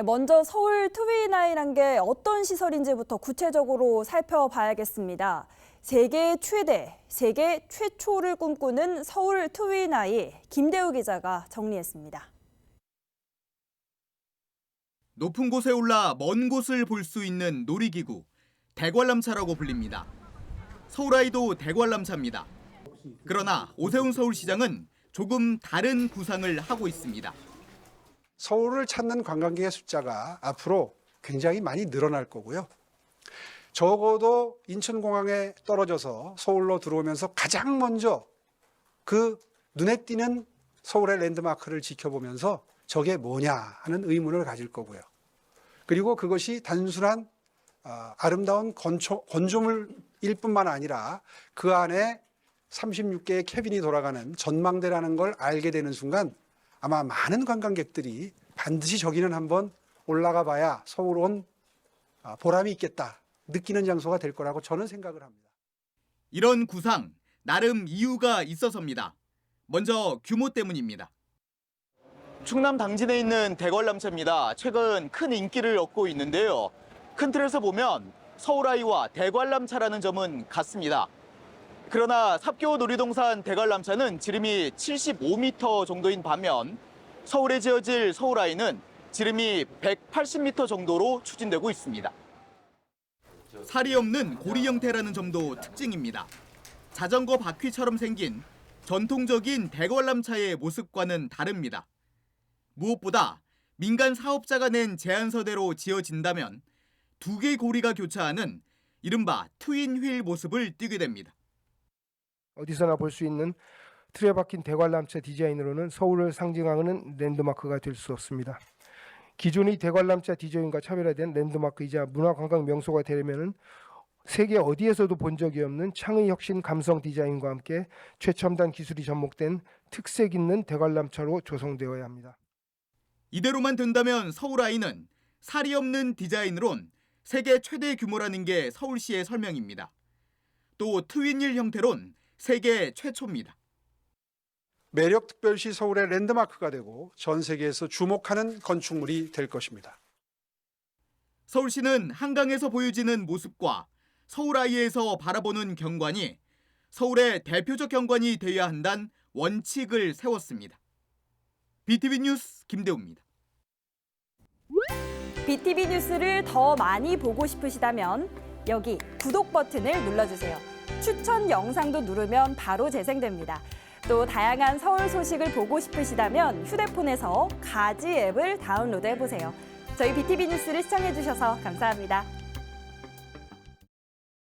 네, 먼저 서울 트위나이란 게 어떤 시설인지부터 구체적으로 살펴봐야겠습니다. 세계 최대, 세계 최초를 꿈꾸는 서울 트위나이 김대우 기자가 정리했습니다. 높은 곳에 올라 먼 곳을 볼 수 있는 놀이기구 대관람차라고 불립니다. 서울아이도 대관람차입니다. 그러나 오세훈 서울시장은 조금 다른 구상을 하고 있습니다. 서울을 찾는 관광객의 숫자가 앞으로 굉장히 많이 늘어날 거고요. 적어도 인천공항에 떨어져서 서울로 들어오면서 가장 먼저 그 눈에 띄는 서울의 랜드마크를 지켜보면서 저게 뭐냐 하는 의문을 가질 거고요. 그리고 그것이 단순한 아, 아름다운 건초, 건조물일 뿐만 아니라 그 안에 36개의 캐빈이 돌아가는 전망대라는 걸 알게 되는 순간 아마 많은 관광객들이 반드시 저기는 한번 올라가 봐야 서울 온 아, 보람이 있겠다 느끼는 장소가 될 거라고 저는 생각을 합니다. 이런 구상 나름 이유가 있어서입니다. 먼저 규모 때문입니다. 충남 당진에 있는 대관람차입니다. 최근 큰 인기를 얻고 있는데요. 큰 틀에서 보면 서울아이와 대관람차라는 점은 같습니다. 그러나 삽교 놀이동산 대관람차는 지름이 75m 정도인 반면 서울에 지어질 서울아이는 지름이 180m 정도로 추진되고 있습니다. 살이 없는 고리 형태라는 점도 특징입니다. 자전거 바퀴처럼 생긴 전통적인 대관람차의 모습과는 다릅니다. 무엇보다 민간 사업자가 낸 제안서대로 지어진다면 두 개의 고리가 교차하는 이른바 트윈 휠 모습을 띠게 됩니다. 어디서나 볼 수 있는 틀에 박힌 대관람차 디자인으로는 서울을 상징하는 랜드마크가 될 수 없습니다. 기존의 대관람차 디자인과 차별화된 랜드마크이자 문화관광 명소가 되려면 세계 어디에서도 본 적이 없는 창의 혁신 감성 디자인과 함께 최첨단 기술이 접목된 특색 있는 대관람차로 조성되어야 합니다. 이대로만 된다면 서울 아이는 살이 없는 디자인으론 세계 최대 규모라는 게 서울시의 설명입니다. 또 트윈힐 형태론 세계 최초입니다. 매력 특별시 서울의 랜드마크가 되고 전 세계에서 주목하는 건축물이 될 것입니다. 서울시는 한강에서 보여지는 모습과 서울 아이에서 바라보는 경관이 서울의 대표적 경관이 되어야 한다는 원칙을 세웠습니다. BTV 뉴스 김대우입니다. BTV 뉴스를 더 많이 보고 싶으시다면 여기 구독 버튼을 눌러주세요. 추천 영상도 누르면 바로 재생됩니다. 또 다양한 서울 소식을 보고 싶으시다면 휴대폰에서 가지 앱을 다운로드 해보세요. 저희 BTV 뉴스를 시청해주셔서 감사합니다.